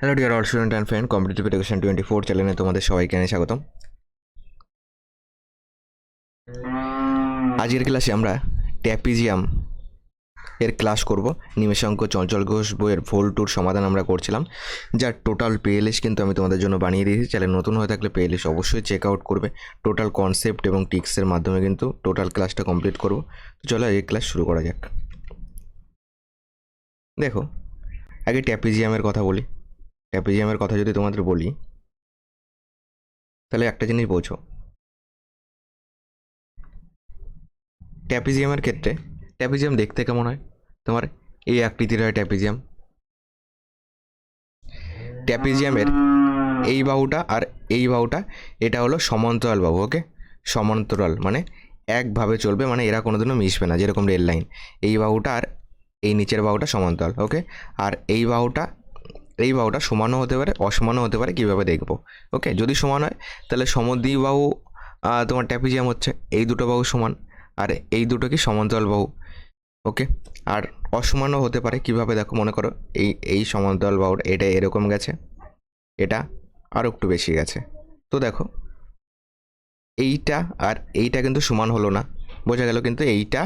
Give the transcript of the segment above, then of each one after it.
Hello dear all student and friend competitive education twenty four চ্যানেলে তোমাদের সবাইকে জানাই স্বাগতম। আজকের ক্লাসে আমরা ট্যাপিজিয়াম এর ক্লাস করব। নিমেশাঙ্ক চঞ্চল ঘোষ বইয়ের ভোল টুর সমাধান আমরা করছিলাম। যার টোটাল পেএলএস কিন্তু আমি তোমাদের জন্য বানিয়ে দিয়েছি। চ্যানেল নতুন হয়ে থাকলে পেএলএস অবশ্যই চেক আউট করবে। টোটাল কনসেপ্ট এবং টিক্সের মাধ্যমে কিন্তু টোটাল ক্লাসটা কমপ্লিট করব। তো চলো এই ক্লাস শুরু করা যাক। দেখো, আগে ট্যাপিজিয়ামের কথা বলি। ট্যাপিজিয়ামের কথা যদি তোমাদের বলি, তাহলে একটা জিনিস বোঝো। ট্যাপিজিয়ামের ক্ষেত্রে ট্যাপিজিয়াম দেখতে কেমন হয়? তোমার এই আকৃতির হয় ট্যাপিজিয়াম ট্যাপিজিয়ামের এই বাহুটা আর এই বাহুটা, এটা হলো সমান্তরাল বাহু ওকে সমান্তরাল মানে একভাবে চলবে মানে এরা কোনোদিনও মিশবে না, যেরকম রেল লাইন। এই বাহুটা আর এই নিচের বাহুটা সমান্তরাল ওকে আর এই বাহুটা এই বাহুটা সমানও হতে পারে, অসমানও হতে পারে, কীভাবে দেখব? ওকে যদি সমান হয়, তাহলে সমদ্বিবাহু তোমার ট্যাপিজিয়াম হচ্ছে এই দুটো বাহু সমান, আর এই দুটো কি সমান্তরাল বাহু? ওকে আর অসমানও হতে পারে, কীভাবে দেখো মনে করো, এই এই সমান্তরাল বাহুর এটা এরকম গেছে, এটা আরও একটু বেশি গেছে। তো দেখো, এইটা আর এইটা কিন্তু সমান হলো না, বোঝা গেল কিন্তু এইটা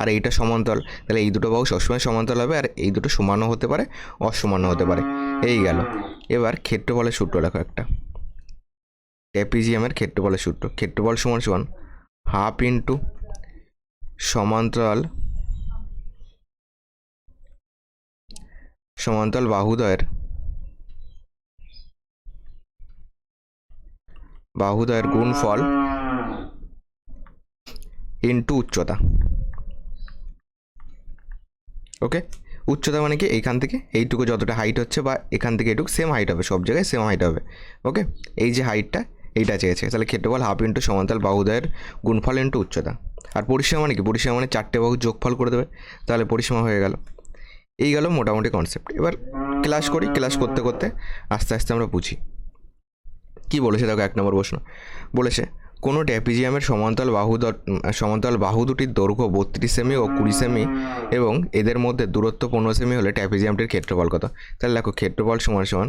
আর এইটা সমান্তরাল। তাহলে এই দুটো বাহু সবসময় সমান্তরাল হবে আর এই দুটো সমানও হতে পারে, অসমানও হতে পারে। এই গেল। এবার ক্ষেত্রফলের সূত্র লেখো একটা। ট্যাপিজিয়ামের ক্ষেত্রফলের সূত্র। ক্ষেত্রফল সমান সমান হাফ ইন্টু সমান্তরাল সমান্তরাল বাহুদয়ের বাহুদয়ের গুণফল ইন্টু উচ্চতা। ওকে উচ্চতা মানে কি? এইখান থেকে এইটুকু যতটা হাইট হচ্ছে বা এখান থেকে এইটুকু সেম হাইট হবে, সব জায়গায় সেম হাইট হবে। ওকে এই যে হাইটটা এইটা চেয়েছে। তাহলে ক্ষেত্রফল হাফ ইন্টু সমান্তরাল বাহুদয়ের গুণফল ইন্টু উচ্চতা। আর পরিসীমা মানে কি? পরিসীমা মানে চারটে বাহু যোগফল করে দেবে। তাহলে পরিসীমা হয়ে গেল। এই গেল মোটামুটি কনসেপ্ট এবার ক্লাস করি ক্লাস করতে করতে আস্তে আস্তে আমরা বুঝি। কি বলেছে দেখো এক নম্বর প্রশ্ন? বলেছে কোনো ট্যাপিজিয়ামের সমান্তরাল বাহু সমান্তরাল বাহু দুটির দৈর্ঘ্য বত্রিশ সেমি ও কুড়ি সেমি এবং এদের মধ্যে দূরত্ব পনেরো সেমি হলে ট্যাপিজিয়ামটির ক্ষেত্রফল কত? তাহলে দেখো ক্ষেত্রফল সমান সমান,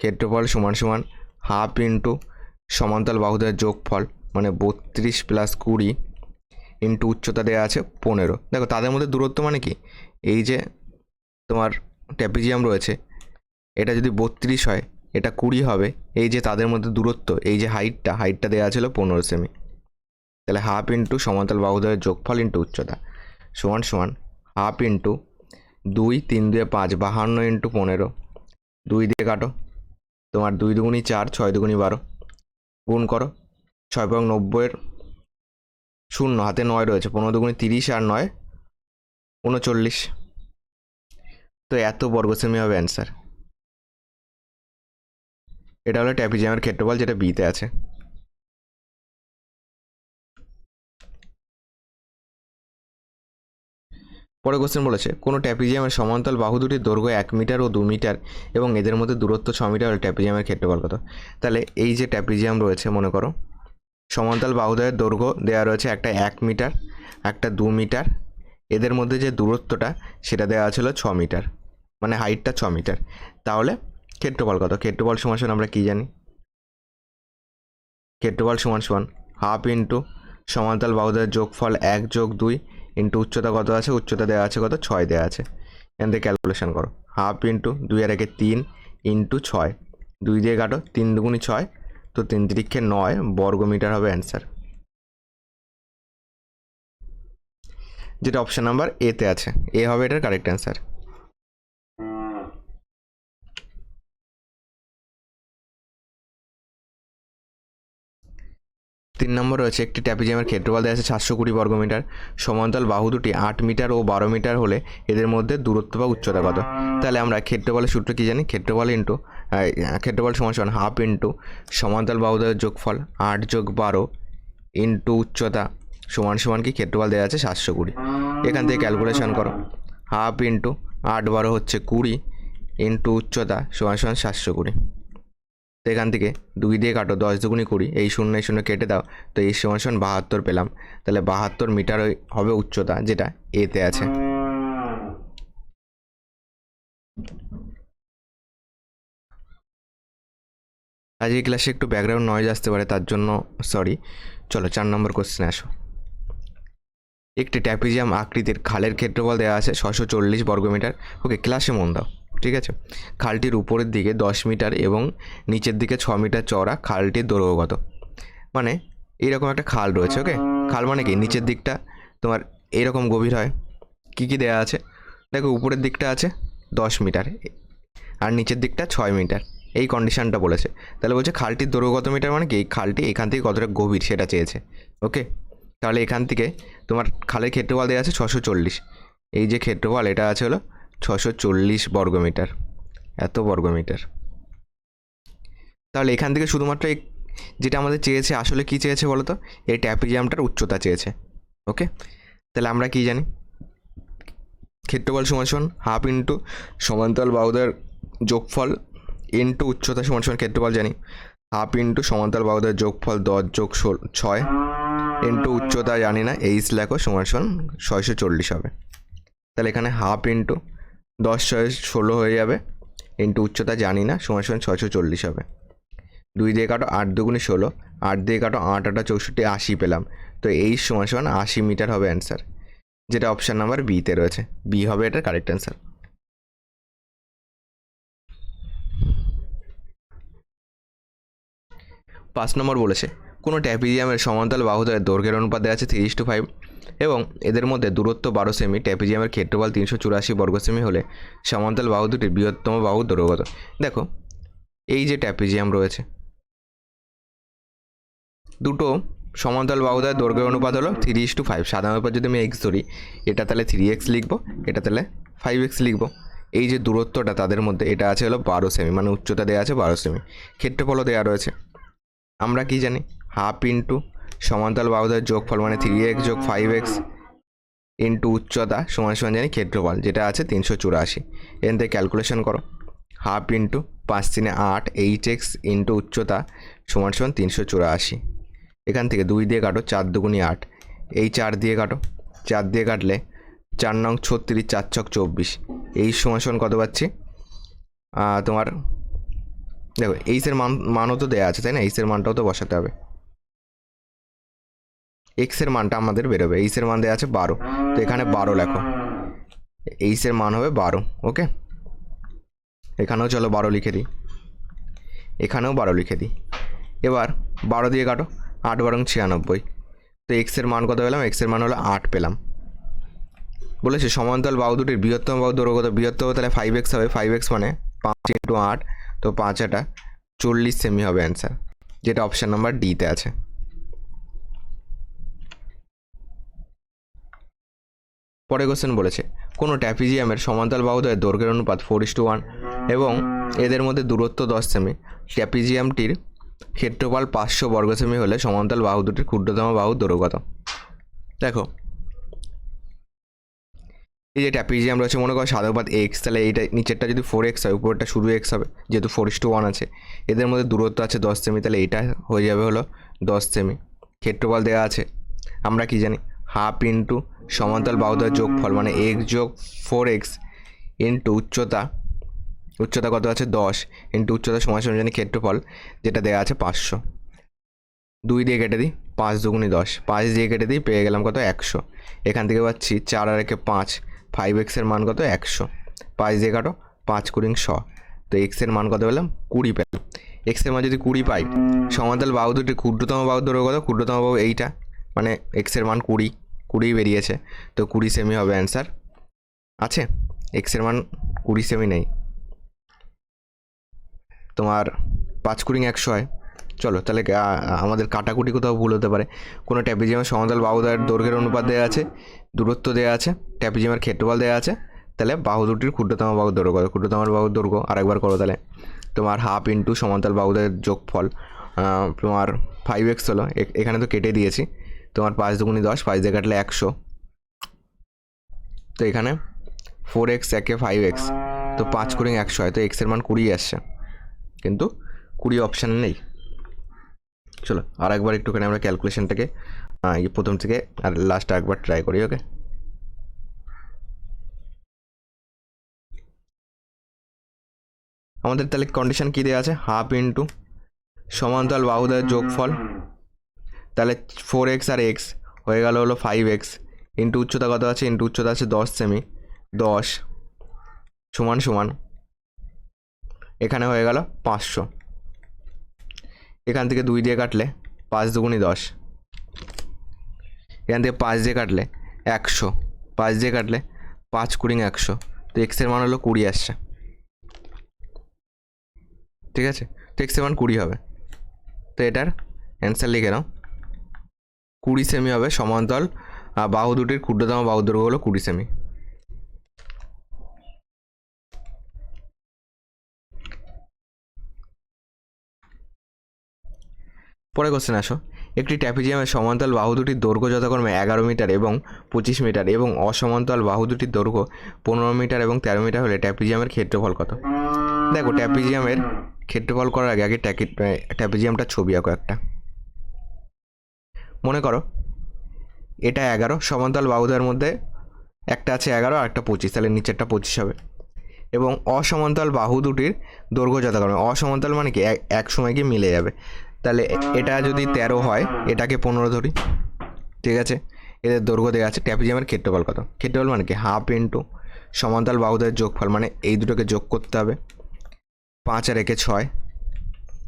ক্ষেত্রফল সমান সমান হাফ ইন্টু সমান্তরাল বাহুদের যোগফল মানে বত্রিশ প্লাস কুড়ি ইন্টু উচ্চতা দেওয়া আছে পনেরো। দেখো তাদের মধ্যে দূরত্ব মানে কি? এই যে তোমার ট্যাপিজিয়াম রয়েছে, এটা যদি বত্রিশ হয় এটা কুড়ি হবে। এই যে তাদের মধ্যে দূরত্ব, এই যে হাইটটা হাইটটা দেওয়া ছিল পনেরো সেমি তাহলে হাফ ইন্টু সমান্তরাল বাহুদয়ের যোগফল ইন্টু উচ্চতা। সমান সমান হাফ ইন্টু দুই, তিন দুয়ে পাঁচ, বাহান্ন ইন্টু পনেরো। দুই দিয়ে কাটো। তোমার দুই দুগুণি চার, ছয় দুগুণি বারো। গুণ করো। ছয় পং নব্বইয়ের শূন্য, হাতে নয় রয়েছে। পনেরো দুগুণি তিরিশ আর নয়, উনচল্লিশ। তো এত বর্গ সেমি হবে অ্যান্সার এটা হলো ট্যাপিজিয়ামের ক্ষেত্রফল, যেটা বিতে আছে। পরে কোশ্চেন বলেছে, কোনো ট্যাপিজিয়ামের সমান্তরাল বাহু দুটির দৈর্ঘ্য এক মিটার ও দু মিটার এবং এদের মধ্যে দূরত্ব ছ মিটার হলে ট্যাপিজিয়ামের ক্ষেত্রফল কত? তাহলে এই যে ট্যাপিজিয়াম রয়েছে, মনে করো, সমান্তরাল বাহুদ্বয়ের দৈর্ঘ্য দেওয়া রয়েছে একটা এক মিটার, একটা দু মিটার, এদের মধ্যে যে দূরত্বটা, সেটা দেওয়া ছিল ছ মিটার মানে হাইটটা ছ মিটার। তাহলে ক্ষেত্রফল কত? ক্ষেত্রফল সমান সমান আমরা কী জানি? ক্ষেত্রফল সমান সমান হাফ ইন্টু সমান্তরাল বাহুদের যোগফল এক যোগ দুই ইন্টু উচ্চতা কত আছে? উচ্চতা দেওয়া আছে কত? ছয় দেওয়া আছে। এখান থেকে ক্যালকুলেশন করো। হাফ ইন্টু দুই আর একে তিন ইন্টু ছয়। দুই দিয়ে কাটো, তিন দুগুণি ছয়। তো তিন তিরিক্ষে নয় বর্গ মিটার হবে অ্যান্সার যেটা অপশান নাম্বার এতে আছে। এ হবে এটার কারেক্ট অ্যান্সার তিন নম্বর রয়েছে একটি ট্যাপিজিয়ামের ক্ষেত্রফল দেওয়া আছে সাতশো কুড়ি বর্গ মিটার সমান্তরাল বাহু দুটি আট মিটার ও বারো মিটার হলে এদের মধ্যে দূরত্ব বা উচ্চতা কত তাহলে আমরা ক্ষেত্রফলের সূত্র কী জানি? ক্ষেত্রফল ইন্টু ক্ষেত্রফল সমান সমান হাফ ইন্টু সমান্তরাল বাহুদের যোগফল আট যোগ বারো ইন্টু উচ্চতা সমান সমান কি? ক্ষেত্রফল দেওয়া আছে সাতশো কুড়ি। এখান থেকে ক্যালকুলেশন করো। হাফ ইন্টু আট বারো হচ্ছে কুড়ি ইন্টু উচ্চতা সমান সমান সাতশো কুড়ি। এখান থেকে দুই দিয়ে কাটো, দশ দুগুণি কুড়ি, এই শূন্য এই শূন্য কেটে দাও, তো এই সমান সমান বাহাত্তর পেলাম। তাহলে বাহাত্তর মিটার হবে উচ্চতা, যেটা এতে আছে। আজকে ক্লাসে একটু ব্যাকগ্রাউন্ড নয়েজ আসতে পারে, তার জন্য সরি চলো, চার নম্বর কোশ্চেনে আসো। একটি ট্যাপিজিয়াম আকৃতির খালের ক্ষেত্রফল দেওয়া আছে ছশো চল্লিশ বর্গমিটার। ওকে ক্লাসে মন দাও। ঠিক আছে? খালটির উপরের দিকে দশ মিটার এবং নিচের দিকে ছ মিটার চওড়া খালটির দৈর্ঘ্য কত মানে এইরকম একটা খাল রয়েছে ওকে খাল মানে কি? নিচের দিকটা তোমার এইরকম গভীর হয়। কী কী দেওয়া আছে? দেখো, উপরের দিকটা আছে দশ মিটার আর নিচের দিকটা ছয় মিটার। এই কন্ডিশনটা বলেছে। তাহলে বলছে খালটির দৈর্ঘ্য কত মিটার মানে কি? এই খালটি এখান থেকে কতটা গভীর সেটা চেয়েছে ওকে তাহলে এখান থেকে তোমার খালের ক্ষেত্রফল দেওয়া আছে ছশো চল্লিশ। এই যে ক্ষেত্রফল, এটা আছে হলো ছশো চল্লিশ বর্গমিটার। এত বর্গমিটার। তাহলে এখান থেকে শুধুমাত্র যেটা আমাদের চেয়েছে, আসলে কি চেয়েছে বলো তো? এই ট্যাপিজিয়ামটার উচ্চতা চেয়েছে। ওকে? তাহলে আমরা কি জানি? ক্ষেত্রফল সমান হাফ ইন্টু সমান্তরাল বাহুদের যোগফল ইন্টু উচ্চতা সমান সমান ক্ষেত্রফল জানি। হাফ ইন্টু সমান্তরাল বাহুদের যোগফল দশ যোগ ছয়। ইন্টু উচ্চতা জানি না, এইচ লেখো, সমান সমান ছয়শো চল্লিশ হবে। তাহলে এখানে হাফ ইন্টু দশ ছয় ষোলো হয়ে যাবে। ইন্টু উচ্চতা জানি না, সমান সমান ছয়শো চল্লিশ হবে। দুই দিয়ে কাটো আট দুগুণে ষোলো, আট দিয়ে কাটো আট আটা চৌষট্টি, আশি পেলাম। তো এই সমান সমান আশি মিটার হবে অ্যান্সার। যেটা অপশান নাম্বার বিতে রয়েছে। বি হবে এটার কারেক্ট অ্যান্সার। পাঁচ নম্বর বলেছে, কোনো ট্যাপিজিয়ামের সমান্তরাল বাহুদ্বয়ের দৈর্ঘ্যের অনুপাত দেওয়া আছে থ্রি টু ফাইভ। এবং এদের মধ্যে দূরত্ব বারো সেমি, ট্যাপিজিয়ামের ক্ষেত্রফল তিনশো চুরাশি বর্গ সেমি হলে সমান্তরাল বাহু দুটির বৃহত্তম বাহু দৈর্ঘ্য কত দেখো, এই যে ট্যাপিজিয়াম রয়েছে, দুটো সমান্তরাল বাহুদ্বয়ের দৈর্ঘ্যের অনুপাত হলো থ্রি ইস টু ফাইভ সাধারণ ব্যাপার যদি আমি এক্স ধরি, এটা তাহলে থ্রি এক্স লিখব, এটা তাহলে ফাইভ এক্স লিখব। এই যে দূরত্বটা তাদের মধ্যে, এটা আছে হলো বারো সেমি মানে উচ্চতা দেওয়া আছে বারো সেমি। ক্ষেত্রফলও দেওয়া রয়েছে। আমরা কি জানি? হাফ ইন্টু সমান্তরাল বাহুদের যোগফল মানে থ্রি এক্স যোগ ফাইভ এক্স ইন্টু উচ্চতা সমান সমান জানি ক্ষেত্রফল, যেটা আছে তিনশো চুরাশি। এখান থেকে ক্যালকুলেশন করো। হাফ ইন্টু পাঁচ তিনে আট এইচ এক্স ইন্টু উচ্চতা সমান সমান তিনশো চুরাশি। এখান থেকে দুই দিয়ে কাটো, চার দুগুনি আট। এই চার দিয়ে কাটো। চার দিয়ে কাটলে চার নং ছত্রিশ, চার ছক চব্বিশ। এই সমান সমান কত পাচ্ছি? তোমার, দেখো এইসের মান, মানও তো দেওয়া আছে, তাই না? এইসের মানটাও তো বসাতে হবে। এক্সের মানটা আমাদের বেরোবে এইসের মান দেওয়া আছে বারো। তো এখানে বারো লেখো। এইসের মান হবে বারো, ওকে? এখানেও চলো বারো লিখে দিই। এখানেও বারো লিখে দিই। এবার বারো দিয়ে কাটো, আট বারং ছিয়ানব্বই। তো এক্সের মান কত পেলাম? এক্সের মান হলো আট পেলাম। বলেছে সমান্তরাল বাহু দুটির বৃহত্তম বাহু কত? বৃহত্তম তাহলে ফাইভ এক্স হবে। ফাইভ এক্স মানে পাঁচ ইন্টু আট, তো পাঁচ আটা চল্লিশ সেমি হবে অ্যান্সার যেটা অপশান নাম্বার ডিতে আছে। পরে কোশ্চেন বলেছে। কোনো ট্যাপিজিয়ামের সমান্তরাল বাহুদ্বয়ের দৈর্ঘ্যের অনুপাত ফোর ইস টু ওয়ান এবং এদের মধ্যে দূরত্ব দশ সেমি ট্যাপিজিয়ামটির ক্ষেত্রফল পাঁচশো বর্গ সেমি হলে সমান্তরাল বাহু দুটির ক্ষুদ্রতম বাহু দৈর্ঘ্য দেখো, এই যে ট্যাপিজিয়াম রয়েছে, মনে করো সাধারণপাত এক্স তাহলে এইটা নিচেরটা যদি ফোর এক্স হয় উপরটা শুরু এক্স হবে, যেহেতু ফোর ইস টু ওয়ান আছে। এদের মধ্যে দূরত্ব আছে দশ সেমি তাহলে এটা হয়ে যাবে হলো দশ সেমি ক্ষেত্রফল দেওয়া আছে, আমরা কি জানি? হাফ ইন্টু সমান্তরাল বাহুদ্বয়ের যোগফল মানে এক্স যোগ ফোর এক্স ইন্টু উচ্চতা উচ্চতা কত আছে? দশ ইন্টু উচ্চতা সমান সমান জানি ক্ষেত্রফল, যেটা দেওয়া আছে পাঁচশো। দুই দিয়ে কেটে দিই, পাঁচ দুগুনি দশ। পাঁচ দিয়ে কেটে দিই, পেয়ে গেলাম কত? একশো। এখান থেকে পাচ্ছি চার আর একে পাঁচ ফাইভ এক্সের মান কত? একশো। পাঁচ দিয়ে কাটো, পাঁচ কুড়ি শ তো এক্সের মান কত পেলাম? কুড়ি পেলাম। এক্সের মান যদি কুড়ি পাই, সমান্তরাল বাহু ক্ষুদ্রতম বাহু দৈর্ঘ্য কত? ক্ষুদ্রতম বাহু এইটা মানে এক্সের মান কুড়ি। কুড়ি বেরিয়েছে। তো কুড়ি সেমি হবে অ্যান্সার আছে? এক্সের মান কুড়ি সেমি নেই। তোমার পাঁচ কুড়ি একশো হয়। চলো, তাহলে আমাদের কাটাকুটি কোথাও ভুল হতে পারে। কোনো ট্যাপিজিয়ামের সমান্তরাল বাহুদার দৈর্ঘ্যের অনুপাত দেওয়া আছে, দূরত্ব দেওয়া আছে, ট্যাপিজিয়ামের ক্ষেত্রফল দেওয়া আছে। তাহলে বাহু দুটির ক্ষুদ্রতম বাহু দৈর্ঘ্য ক্ষুদ্রতম বাহুর দৈর্ঘ্য আরেকবার করো তাহলে। তোমার হাফ ইন্টু সমান্তরাল বাহুদের যোগফল তোমার ফাইভ এক্স হলো। এখানে তো কেটে দিয়েছি। তোমার পাঁচ দুগুনি দশ, পাঁচ দিয়ে কাটলে একশো। তো এখানে ফোর এক্স একে ফাইভ এক্স তো পাঁচ কুড়ি একশো হয়, তো এক্সের মান কুড়ি আসছে। কিন্তু কুড়ি অপশান নেই। চলো আর একবার একটুখানি আমরা ক্যালকুলেশনটাকে প্রথম থেকে আর লাস্ট একবার ট্রাই করি ওকে আমাদের তাহলে কন্ডিশন কী দেওয়া আছে? হাফ ইন্টু সমান্তরাল বাহুদের যোগফল তাহলে ফোর এক্স আর এক্স হয়ে গেল হলো ফাইভ এক্স ইন্টু উচ্চতা কত আছে? ইন্টু উচ্চতা আছে দশ সেমি দশ, সমান সমান, এখানে হয়ে গেল পাঁচশো। এখান থেকে দুই দিয়ে কাটলে পাঁচ দুগুনি দশ। এখান থেকে পাঁচ দিয়ে কাটলে একশো। পাঁচ দিয়ে কাটলে পাঁচ কুড়ি একশো। তো এক্সের মান হলো কুড়ি আসছে। ঠিক আছে? তো এক্সের মান কুড়ি হবে। তো এটার অ্যান্সার লিখে নাও। কুড়ি সেমি হবে সমান্তরাল, আর বাহু দুটির ক্ষুদ্রতম বাহু দৈর্ঘ্য হলো কুড়ি সেমি পরে কোশ্চেন আসো। একটি ট্যাপিজিয়ামের সমান্তরাল বাহু দুটির দৈর্ঘ্য যথাক্রমে এগারো মিটার এবং পঁচিশ মিটার এবং অসমান্তরাল বাহু দুটির দৈর্ঘ্য পনেরো মিটার এবং তেরো মিটার হলে ট্যাপিজিয়ামের ক্ষেত্রফল কত? দেখো ট্যাপিজিয়ামের ক্ষেত্রফল করার আগে আগে ট্যাপিজিয়ামটা ছবি আঁকো একটা। মনে করো। এটা এগারো, সমান্তরাল বাহুদের মধ্যে একটা আছে এগারো আর একটা পঁচিশ, তাহলে নিচেরটা পঁচিশ হবে। এবং অসমান্তরাল বাহু দুটির দৈর্ঘ্য যথাক্রমে অসমান্তরাল মানে কি? এক- সময় গিয়ে মিলে যাবে। তাহলে এটা যদি তেরো হয়, এটাকে পনেরো ধরি, ঠিক আছে? এদের দৈর্ঘ্য দেওয়া আছে, ট্যাপিজিয়ামের ক্ষেত্রফল কত? ক্ষেত্রফল মানে কি? হাফ ইন্টু সমান্তরাল বাহুদের যোগফল মানে এই দুটোকে যোগ করতে হবে। পাঁচ আর একে ছয়,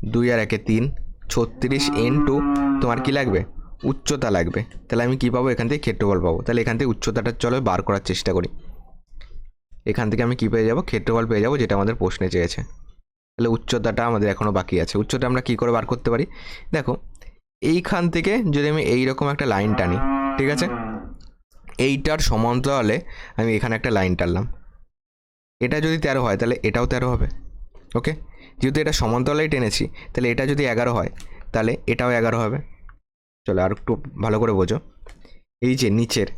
দুই আর একে তিন, ছত্রিশ ইন্টু তোমার কি লাগবে? উচ্চতা লাগবে। তাহলে আমি কী পাবো? এখান থেকে ক্ষেত্রফল পাবো। তাহলে এখান থেকে উচ্চতাটা চলো বার করার চেষ্টা করি। এখান থেকে আমি কী পেয়ে যাব? ক্ষেত্রফল পেয়ে যাব, যেটা আমাদের প্রশ্নে চেয়েছে। তাহলে উচ্চতাটা আমাদের এখনও বাকি আছে। উচ্চতা আমরা কী করে বার করতে পারি? দেখো, এইখান থেকে যদি আমি এই রকম একটা লাইন টানি, ঠিক আছে? এইটার সমান্তরালে আমি এখানে একটা লাইন টানলাম। এটা যদি তেরো হয়, তাহলে এটাও তেরো হবে। ওকে? যেহেতু এটা সমান্তরালেই টেনেছি, তাহলে এটা যদি এগারো হয়, তাহলে এটাও এগারো হবে। চলো আর একটু ভালো করে বোঝো। এই যে নিচের,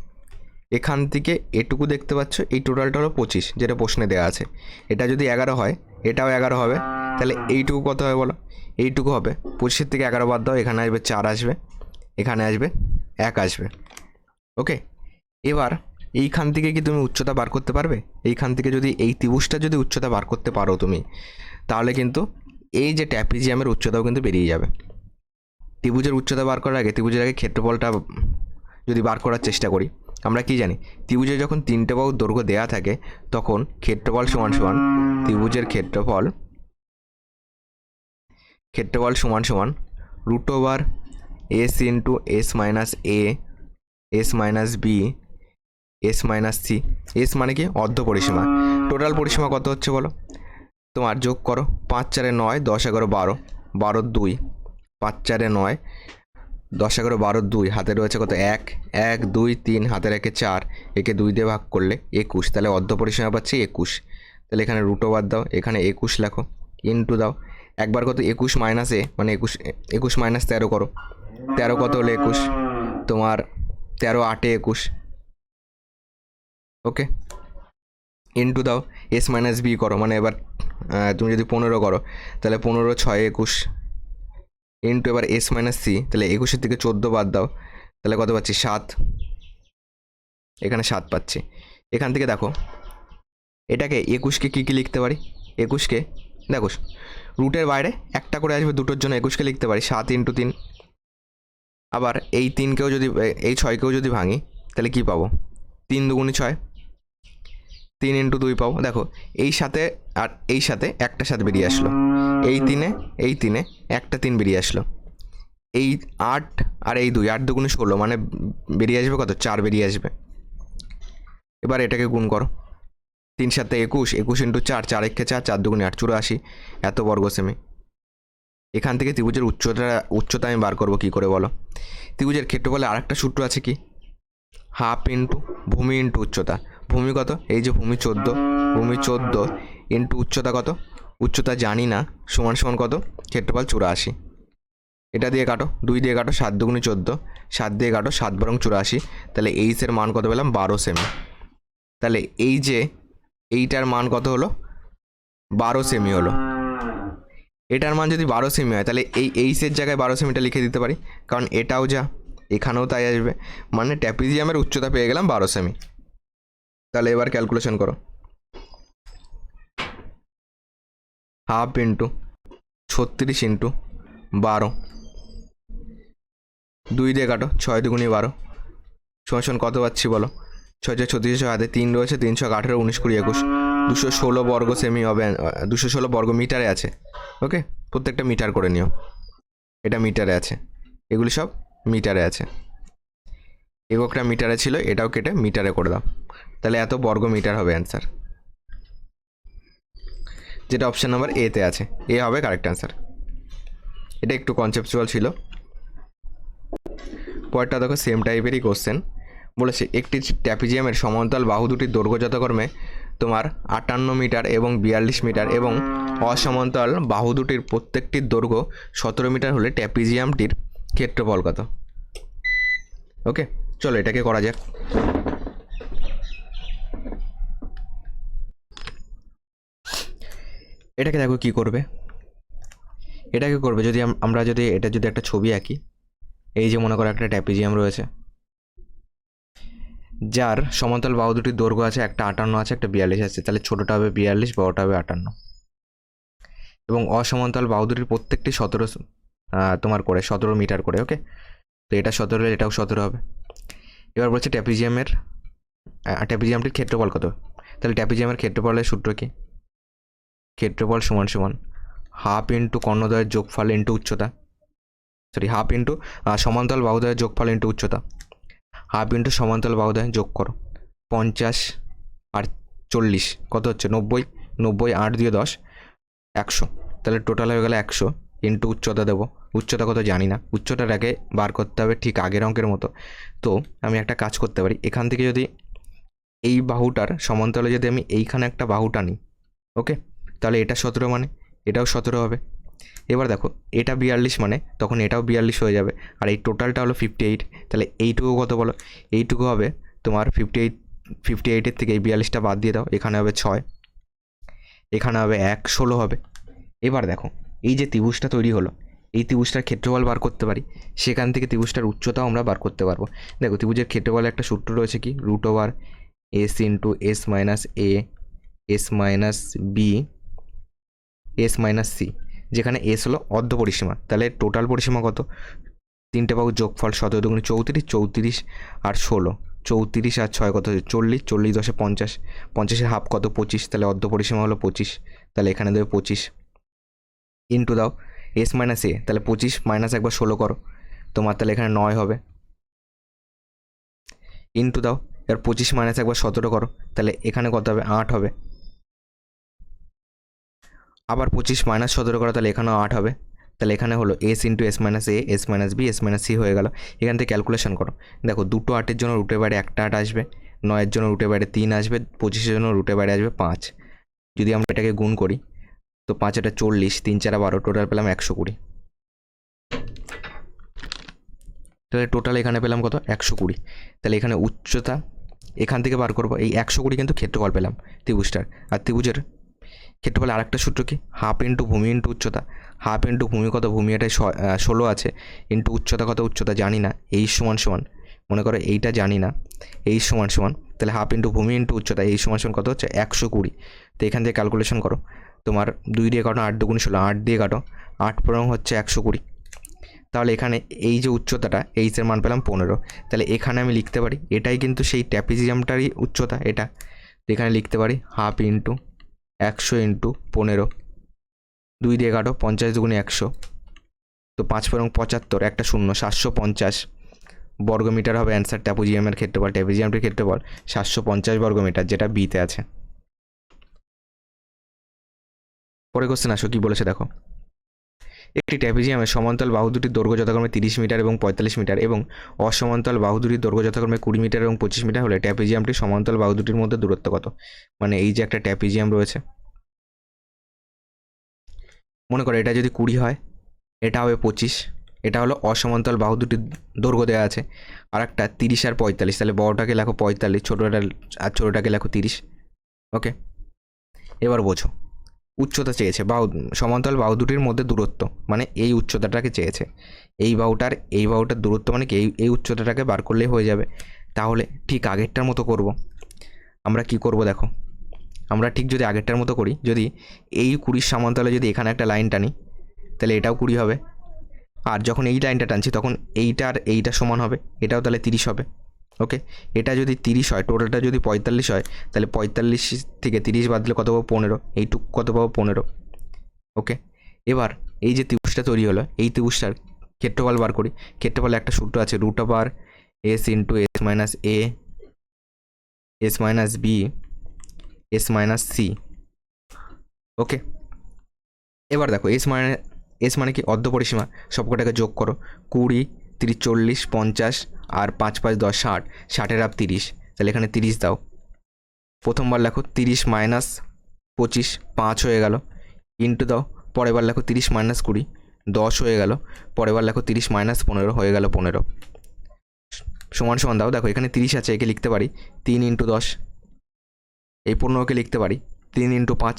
এখান থেকে এটুকু দেখতে পাচ্ছ, এই টোটালটা হলো পঁচিশ, যেটা প্রশ্নে দেওয়া আছে। এটা যদি এগারো হয়, এটাও এগারো হবে। তাহলে এইটুকু কত হবে বলো? এইটুকু হবে। পঁচিশের থেকে এগারো বাদ দাও, এখানে আসবে চার আসবে, এখানে আসবে এক আসবে। ওকে এবার এইখান থেকে কি তুমি উচ্চতা বার করতে পারবে? এইখান থেকে যদি এই ত্রিভুজটা যদি উচ্চতা বার করতে পারো তুমি, তাহলে কিন্তু এই যে ট্যাপিজিয়ামের উচ্চতাও কিন্তু বেরিয়ে যাবে। ত্রিভুজের উচ্চতা বার করার আগে, ত্রিভুজের আগে ক্ষেত্রফলটা যদি বার করার চেষ্টা করি, আমরা কি জানি? ত্রিভুজে যখন তিনটে বাহু দৈর্ঘ্য দেয়া থাকে, তখন ক্ষেত্রফল সমান সমান ত্রিভুজের ক্ষেত্রফল ক্ষেত্রফল সমান সমান root over S into S minus A, S minus B, S minus C. S মানে কি? অর্ধ পরিসীমা। টোটাল পরিসীমা কত হচ্ছে বলো? তোমার যোগ করো, পাঁচ চারে নয়, দশ এগারো, বারো। বারো দুই। পাঁচ, চারে নয়, দশ, এগারো, বারো, দুই, হাতে রয়েছে কত? এক এক, দুই, তিন হাতের একে চার, একে দুই দিয়ে ভাগ করলে একুশ। তাহলে অর্ধ পরিসীমা পাচ্ছি একুশ। তাহলে এখানে রুটো বাদ দাও, এখানে একুশ লেখো ইন্টু দাও। একবার কত? একুশ মাইনাস এ মানে একুশ একুশ মাইনাস তেরো করো। তেরো কত হলো একুশ? তোমার তেরো আটে একুশ। ওকে ইন্টু দাও এস মাইনাস বি করো মানে এবার তুমি যদি পনেরো করো, তাহলে পনেরো, ছয়, একুশ ইন্টু এবার এস মাইনাস সি তাহলে একুশের থেকে চোদ্দ বাদ দাও, তাহলে কত পাচ্ছি? সাত। এখানে সাত পাচ্ছি। এখান থেকে দেখো, এটাকে একুশকে কী কী লিখতে পারি? একুশকে, দেখো, রুটের বাইরে একটা করে আসবে দুটোর জন্য একুশকে লিখতে পারি, সাত ইন্টু তিন। আবার এই তিনকেও যদি, এই ছয়কেও যদি ভাঙি, তাহলে কি পাবো? তিন দুগুণি ছয়। তিন ইন্টু দুই পাবো। দেখো, এই সাথে আর এই সাথে একটা সাথে বেরিয়ে আসলো। এই তিনে এই তিনে, একটা তিন বেরিয়ে আসলো। এই আট আর এই দুই, আট দুগুণে ষোলো মানে বেরিয়ে আসবে কত? চার বেরিয়ে আসবে। এবার এটাকে গুণ করো। তিন সাথে একুশ একুশ ইন্টু চার চার একে চার চার দুগুণে আট, চুরাশি। এত বর্গ সেমি এখান থেকে ত্রিভুজের উচ্চতা উচ্চতা আমি বার করব কী করে বলো? ত্রিভুজের ক্ষেত্রফলে আরেকটা সূত্র আছে কি? হাফ ইন্টু ভূমি ইন্টু উচ্চতা। ভূমি কত? এই যে ভূমি চোদ্দ। ভূমি চোদ্দ ইন্টু উচ্চতা কত? উচ্চতা জানি না। সমান সমান কত? ক্ষেত্রফল চুরাশি। এটা দিয়ে কাটো। দুই দিয়ে কাটো সাত দুগুনি চোদ্দ। সাত দিয়ে কাটো সাত বরং চুরাশি। তাহলে এইচের মান কত পেলাম? বারো সেমি তাহলে এই যে এইটার মান কত হলো? বারো সেমি হলো। এটার মান যদি বারো সেমি হয়, তাহলে এই এইচের জায়গায় বারো সেমিটা লিখে দিতে পারি। কারণ এটাও যা, এখানেও তাই আসবে। মানে ট্যাপিজিয়ামের উচ্চতা পেয়ে গেলাম বারো সেমি তাহলে এবার ক্যালকুলেশন করো। হাফ ইন্টু ছত্রিশ ইন্টু বারো। দুই দিয়ে কাটো, ছয় দুগুনি বারো। সমান কত পাচ্ছি বলো? ছয় ছয় ছত্রিশ ছয় হাতে তিন রয়েছে তিনশো আঠেরো, উনিশ কুড়ি একুশ। দুশো ষোলো বর্গ সেমি হবে, দুশো ষোলো বর্গ মিটারে আছে। ওকে প্রত্যেকটা মিটার করে নিও। এটা মিটারে আছে। এগুলি সব মিটারে আছে। এককটা মিটারে ছিল, এটাও কেটে মিটারে করে দাও। তাহলে এত বর্গ মিটার হবে অ্যান্সার যেটা অপশান নাম্বার এতে আছে। এ হবে কারেক্ট অ্যান্সার এটা একটু কনসেপচুয়াল ছিল। পরেরটা দেখো সেম টাইপেরই কোশ্চেন বলেছে, একটি ট্যাপিজিয়ামের সমান্তরাল বাহু দুটির দৈর্ঘ্য যথাক্রমে তোমার আটান্ন মিটার এবং বিয়াল্লিশ মিটার এবং অসমান্তরাল বাহু দুটির প্রত্যেকটির দৈর্ঘ্য সতেরো মিটার হলে ট্যাপিজিয়ামটির ক্ষেত্রফল কত? ওকে চলো এটাকে করা যাক। এটাকে দেখো কি করবে? এটাকে করবে যদি আমরা যদি এটা যদি একটা ছবি আঁকি, এই যে মনে করো একটা ট্যাপিজিয়াম রয়েছে, যার সমতল বাহু দুটির দৈর্ঘ্য আছে একটা আটান্ন, আছে একটা বিয়াল্লিশ আছে, তাহলে ছোটোটা হবে বিয়াল্লিশ, বড়োটা হবে আটান্ন। এবং অসমান্তরাল বাহু দুটির প্রত্যেকটি সতেরো তোমার করে, সতেরো মিটার করে ওকে তো এটা সতেরো, এটাও সতেরো হবে। এবার বলছে ট্যাপিজিয়ামের ট্যাপিজিয়ামটির ক্ষেত্রফল কত? তাহলে ট্যাপিজিয়ামের ক্ষেত্রফলের সূত্র কি? ক্ষেত্রফল সমান সমান হাফ ইন্টু কর্ণদয়ের যোগফল ইন্টু উচ্চতা। সরি হাফ ইন্টু সমান্তরাল বাহুদয়ের যোগফল ইন্টু উচ্চতা। হাফ ইন্টু সমান্তরাল বাহুদয় যোগ করো। পঞ্চাশ আর চল্লিশ, কত হচ্ছে? নব্বই নব্বই আট দিয়ে দশ, একশো। তাহলে টোটাল হয়ে গেলে একশো ইন্টু উচ্চতা দেবো। উচ্চতা কত জানি না। উচ্চতার আগে বার করতে হবে ঠিক আগের অঙ্কের মতো। তো আমি একটা কাজ করতে পারি। এখান থেকে যদি এই বাহুটার সমান্তরালে যদি আমি এইখানে একটা বাহু টানি ওকে তাহলে এটা সতেরো মানে এটাও সতেরো হবে। এবার দেখো, এটা বিয়াল্লিশ মানে তখন এটাও বিয়াল্লিশ হয়ে যাবে। আর এই টোটালটা হলো ফিফটি এইট তাহলে এইটুকু কত বলো? এইটুকু হবে তোমার ফিফটি এইট ফিফটি এইটের থেকে এই বিয়াল্লিশটা বাদ দিয়ে দাও, এখানে হবে ছয়, এখানে হবে এক, ষোলো হবে। এবার দেখো, এই যে ত্রিভুজটা তৈরি হলো, এই ত্রিভুজটার ক্ষেত্রফল বার করতে পারি, সেখান থেকে ত্রিভুজটার উচ্চতাও আমরা বার করতে পারব। দেখো, ত্রিভুজের ক্ষেত্রফলে একটা সূত্র রয়েছে কি? Root over S into S minus A S minus B S minus C যেখানে এস হলো অর্ধ পরিসীমা, তাহলে টোটাল পরিসীমা কত? তিনটে বাহু যোগফল সতেরো দুগুণে চৌত্রিশ চৌত্রিশ আর ষোলো, চৌত্রিশ আর ছয় কত চল্লিশ চল্লিশ দশে পঞ্চাশ, পঞ্চাশের হাফ কত? পঁচিশ, তাহলে অর্ধ পরিসীমা হলো পঁচিশ, তাহলে এখানে দেবে পঁচিশ। ইন্টু দাও এস মাইনাস এ তাহলে পঁচিশ মাইনাস একবার ষোলো করো, তোমার তাহলে এখানে নয় হবে। ইন্টু দাও, এবার পঁচিশ মাইনাস একবার সতেরো করো, তাহলে এখানে কত হবে? আট হবে। আবার পঁচিশ মাইনাস সতেরো করা, তাহলে এখানেও আট হবে। তাহলে এখানে হলো S into S minus A S minus B S minus C হয়ে গেল। এখান থেকে ক্যালকুলেশন করো। দেখো, দুটো আটের জন্য রুটের বাইরে একটা আট আসবে, নয়ের জন্য রুটের বাইরে তিন আসবে, পঁচিশের জন্য রুটের বাইরে আসবে পাঁচ। যদি আমরা এটাকে গুণ করি, তো পাঁচ এটা চল্লিশ, তিন চারা বারো টোটাল পেলাম একশো কুড়ি। তাহলে টোটাল এখানে পেলাম কত? একশো কুড়ি। তাহলে এখানে উচ্চতা, এখান থেকে বার করব, এই একশো কুড়ি কিন্তু ক্ষেত্রফল পেলাম ত্রিভুজটার। আর ত্রিভুজের ক্ষেত্রফল আরেকটা সূত্র কি? হাফ ইন্টু ভূমি ইন্টু উচ্চতা। হাফ ইন্টু ভূমি কত? ভূমি এটাই ষোলো আছে। ইন্টু উচ্চতা কত? উচ্চতা জানি না। এই সমান সমান। মনে করো এইটা জানি না। এই সমান সমান। তাহলে হাফ ইন্টু ভূমি ইন্টু উচ্চতা, এই সমান সমান কত হচ্ছে? একশো কুড়ি। তো এখান থেকে ক্যালকুলেশন করো। তোমার দুই দিয়ে কাটো আট দুগুণ ষোলো, আট দিয়ে কাটো। আট পনেরো হচ্ছে একশো কুড়ি। তাহলে এখানে এই যে উচ্চতাটা এইচের মান পেলাম পনেরো। তাহলে এখানে আমি লিখতে পারি, এটাই কিন্তু সেই ট্যাপিজিয়ামটারই উচ্চতা, এটা। এখানে লিখতে পারি হাফ ইন্টু একশো ইন্টু পনেরো। দুই দিয়ে কাটো, পঞ্চাশ দুগুণে একশো। তো পাঁচ পরং পঁচাত্তর, একটা শূন্য, সাতশো পঞ্চাশ। বর্গমিটার হবে অ্যান্সার ট্যাপোজিয়ামের ক্ষেত্রে ক্ষেত্রফল ট্যাপোজিয়ামটির বল সাতশো পঞ্চাশ বর্গমিটার, যেটা বিতে আছে। পরে কোশ্চেন আসো, কী বলেছে দেখো। একটি ট্যাপিজিয়ামের সমান্তরাল বাহু দুটির দৈর্ঘ্য যথাক্রমে তিরিশ মিটার এবং পঁয়তাল্লিশ মিটার এবং অসমান্তরাল বাহু দুটির দৈর্ঘ্য যথাক্রমে কুড়ি মিটার এবং পঁচিশ মিটার হলে ট্যাপিজিয়ামটি সমান্তরাল বাহু দুটির মধ্যে দূরত্ব কত? মানে এই যে একটা ট্যাপিজিয়াম রয়েছে। মনে করো এটা যদি কুড়ি হয়, এটা হবে পঁচিশ, এটা হলো অসমান্তরাল বাহু দুটির দৈর্ঘ্য দেওয়া আছে। আর একটা তিরিশ আর পঁয়তাল্লিশ, তাহলে বড়টাকে লেখো পঁয়তাল্লিশ, ছোটোটা আর ছোটোটাকে লেখো তিরিশ। ওকে? এবার বোঝো। উচ্চতা চেয়েছে, বাহু, সমান্তরাল বাহু দুটির মধ্যে দূরত্ব মানে এই উচ্চতাটাকে চেয়েছে। এই বাহুটার এই বাহুটার দূরত্ব মানে কি? এই এই উচ্চতাটাকে বার করলেই হয়ে যাবে। তাহলে ঠিক আগেরটার মতো করব। আমরা কি করব দেখো? আমরা ঠিক যদি আগেরটার মতো করি, যদি এই কুড়ির সমান্তরালে যদি এখানে একটা লাইন টানি, তাহলে এটাও কুড়ি হবে। আর যখন এই লাইনটা টানছি, তখন এইটা আর এইটা সমান হবে, এটাও তাহলে তিরিশ হবে। ওকে এটা যদি তিরিশ হয় টোটালটা যদি পঁয়তাল্লিশ হয়, তাহলে পঁয়তাল্লিশ থেকে তিরিশ বাদ দিলে কত পাবো? পনেরো। এইটুক কত পাবো? পনেরো। ওকে এবার এই যে ত্রিভুজটা তৈরি হলো, এই ত্রিভুজটার ক্ষেত্রফল বার করি। ক্ষেত্রফলে একটা সূত্র আছে root over S into S minus A S minus B S minus C okay এবার দেখো এস মানে এস মানে কি? অর্ধ পরিসীমা সবকটাকে যোগ করো। কুড়ি তিরিশ, চল্লিশ, পঞ্চাশ আর পাঁচ পাঁচ, দশ, ষাট। ষাটের আপ তিরিশ। তাহলে এখানে তিরিশ দাও। প্রথমবার লেখো তিরিশ মাইনাস পঁচিশ, পাঁচ হয়ে গেল। ইন্টু দাও পরের বার লেখো তিরিশ মাইনাস কুড়ি, দশ হয়ে গেল। পরের বার লেখো তিরিশ মাইনাস পনেরো, হয়ে গেল পনেরো। সমান সমান দাও। দেখো, এখানে তিরিশ আছে, একে লিখতে পারি। তিন ইন্টু দশ। এই পনেরোকে লিখতে পারি। তিন ইন্টু পাঁচ।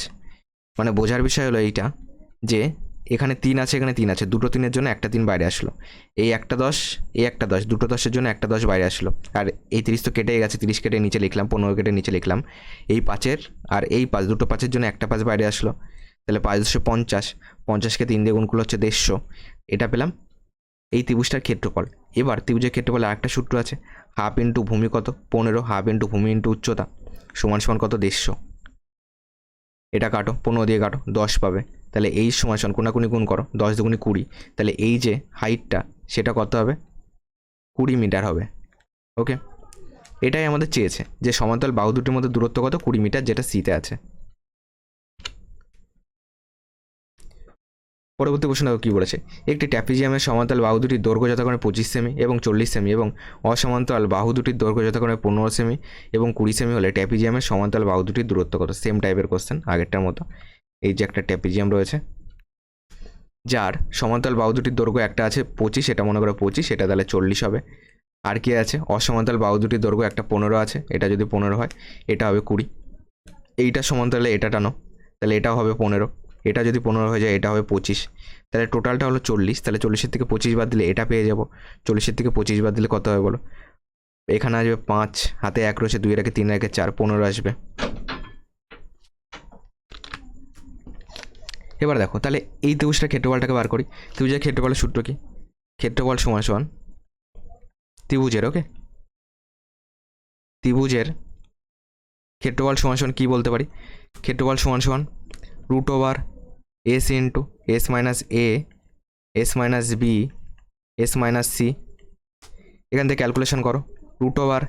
মানে বোঝার বিষয় হলো এইটা যে এখানে তিন আছে, এখানে তিন আছে। দুটো তিনের জন্য একটা তিন বাইরে আসলো। এই একটা দশ, এই একটা দশ। দুটো দশের জন্য একটা দশ বাইরে আসলো। আর এই তিরিশ তো কেটে গেছে। তিরিশ কেটে নিচে লিখলাম, পনেরো কেটে নিচে লিখলাম। এই পাঁচের আর এই পাঁচ, দুটো পাঁচের জন্য একটা পাঁচ বাইরে আসলো। তাহলে পাঁচ দুশো পঞ্চাশ। পঞ্চাশকে তিন দিয়ে গুণ করলে হচ্ছে দেড়শো। এটা পেলাম। এই ত্রিভুজটার ক্ষেত্রফল। এবার ত্রিভুজের ক্ষেত্রফলে আরেকটা সূত্র আছে। হাফ ইন্টু ভূমি কত? পনেরো। হাফ ইন্টু ভূমি ইন্টু উচ্চতা। সমান সমান কত? দেড়শো। এটা কাটো। পনেরো দিয়ে কাটো। দশ পাবে। তাহলে এই সমান সমান কোনাকুনি গুণ করো, দশ দুগুনি কুড়ি। তাহলে এই যে হাইটটা, সেটা কত হবে? কুড়ি মিটার হবে। ওকে? এটাই আমাদের চেয়েছে যে সমান্তরাল বাহু দুটির মধ্যে দূরত্ব কত? কুড়ি মিটার, যেটা সিতে আছে। পরবর্তী প্রশ্ন কী বলেছে? একটি ট্যাপিজিয়ামের সমান্তরাল বাহু দুটির দৈর্ঘ্য যথাক্রমে পঁচিশ সেমি এবং চল্লিশ সেমি এবং অসমান্তরাল বাহু দুটির দৈর্ঘ্য যথাক্রমে পনেরো সেমি এবং কুড়ি সেমি হলে ট্যাপিজিয়ামের সমান্তরাল বাহু দুটির দূরত্ব কত? সেম টাইপের কোশ্চেন আগেরটার মতো। এই যে একটা ট্যাপিজিয়াম রয়েছে, যার সমান্তরাল বাহু দুটির দৈর্ঘ্য একটা আছে পঁচিশ, এটা মনে করো পঁচিশ, এটা তাহলে চল্লিশ হবে। আর কি আছে? অসমান্তরাল বাহু দুটির দৈর্ঘ্য একটা পনেরো আছে, এটা যদি পনেরো হয়, এটা হবে কুড়ি। এইটা সমান্তরালে এটা টানো, তাহলে এটাও হবে পনেরো। এটা যদি পনেরো হয়ে যায়, এটা হবে পঁচিশ। তাহলে টোটালটা হলো চল্লিশ, তাহলে চল্লিশের থেকে পঁচিশ বাদ দিলে এটা পেয়ে যাব। চল্লিশের থেকে পঁচিশ বাদ দিলে কত হবে বলো? এখানে আসবে পাঁচ, হাতে এক রয়েছে, দুই রেখে তিন রেখে চার, পনেরো আসবে। এবার দেখো, তাহলে এই ত্রিভুজটা ক্ষেত্রফলটাকে বার করি। ত্রিভুজের ক্ষেত্রফলের সূত্র কি? ক্ষেত্রফল সমান সমান ত্রিভুজের ওকে ত্রিভুজের ক্ষেত্রফল সমান সমান কী বলতে পারি? ক্ষেত্রফল সমান সমান root over S into S minus A S minus B S minus C এখান থেকে ক্যালকুলেশন করো। রুট ওভার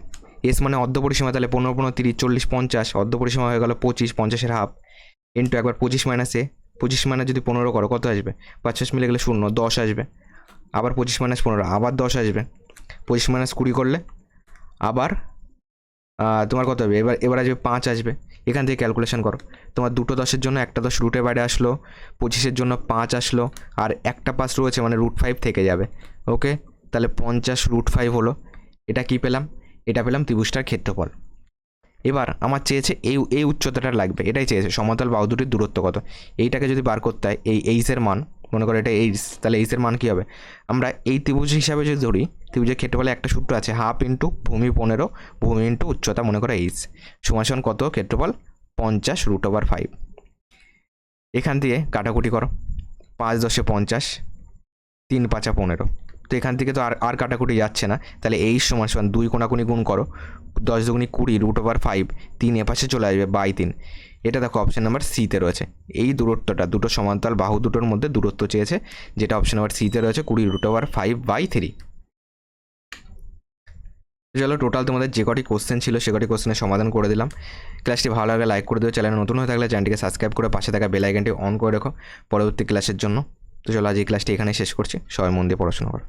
এস মানে অর্ধ পরিসীমা, তাহলে পনেরো পনেরো, তিরিশ, চল্লিশ, পঞ্চাশ। অর্ধ পরিসীমা হয়ে গেল পঁচিশ, পঞ্চাশের হাফ ইন্টু একবার পঁচিশ মাইনাস এ পঁচিশ মাইনাস যদি পনেরো করো, কত আসবে? পঞ্চাশ মিলে গেলে শূন্য, দশ আসবে। আবার পঁচিশ মাইনাস পনেরো, আবার দশ আসবে। পঁচিশ মাইনাস কুড়ি করলে আবার তোমার কত হবে? এবার এবার আসবে পাঁচ আসবে। এখান থেকে ক্যালকুলেশন করো। তোমার দুটো দশের জন্য একটা দশ রুটের বাইরে আসলো, পঁচিশের জন্য পাঁচ আসলো, আর একটা পাঁচ রয়েছে মানে রুট ফাইভ থেকে যাবে। ওকে তাহলে পঞ্চাশ রুট ফাইভ হলো। এটা কি পেলাম? এটা পেলাম ত্রিভুজটার ক্ষেত্রফল। এবার আমার চেয়েছে এই এই উচ্চতাটা লাগবে, এটাই চেয়েছে, সমতল বাহু দুটির দূরত্ব কত? এইটাকে যদি বার করতে হয়, এই এইসের মান, মনে করো এটা এইচ তাহলে এইসের মান কী হবে? আমরা এই ত্রিভুজ হিসাবে যদি ধরি, ত্রিভুজের ক্ষেত্রফলে একটা সূত্র আছে, হাফ ইন্টু ভূমি পনেরো, ভূমি ইন্টু উচ্চতা মনে করো এইচ সমান সমান কত? ক্ষেত্রফল পঞ্চাশ রুট ওভার ফাইভ এখান দিয়ে কাটাকুটি করো, পাঁচ দশে পঞ্চাশ, তিন পাঁচা পনেরো। তো এখান থেকে তো আর আর কাটাকুটি যাচ্ছে না। তাহলে এই সমান সমান দুই কোনাকুনি গুণ করো। দশ দুগুনি কুড়ি রুট ওভার ফাইভ তিন এপাশে চলে আসবে বাই তিন। এটা দেখো অপশন নাম্বার সিতে রয়েছে। এই দূরত্বটা, দুটো সমান্তরাল বাহু দুটোর মধ্যে দূরত্ব চেয়েছে, যেটা অপশন নাম্বার সিতে রয়েছে, কুড়ি root over five by three চলো টোটাল তোমাদের যে কটি কোশ্চেন ছিল, সে কটি কোশ্চেনের সমাধান করে দিলাম। ক্লাসটি ভালো লাগে লাইক করে দিও চ্যানেল নতুন হয়ে থাকলে চ্যানেলটিকে সাবস্ক্রাইব করে পাশে থাকা বেল আইকনটি অন করে রেখো। পরবর্তী ক্লাসের জন্য। তো চলো আজ এই ক্লাসটি এখানে শেষ করছি। সবাই মন দিয়ে পড়াশোনা করো।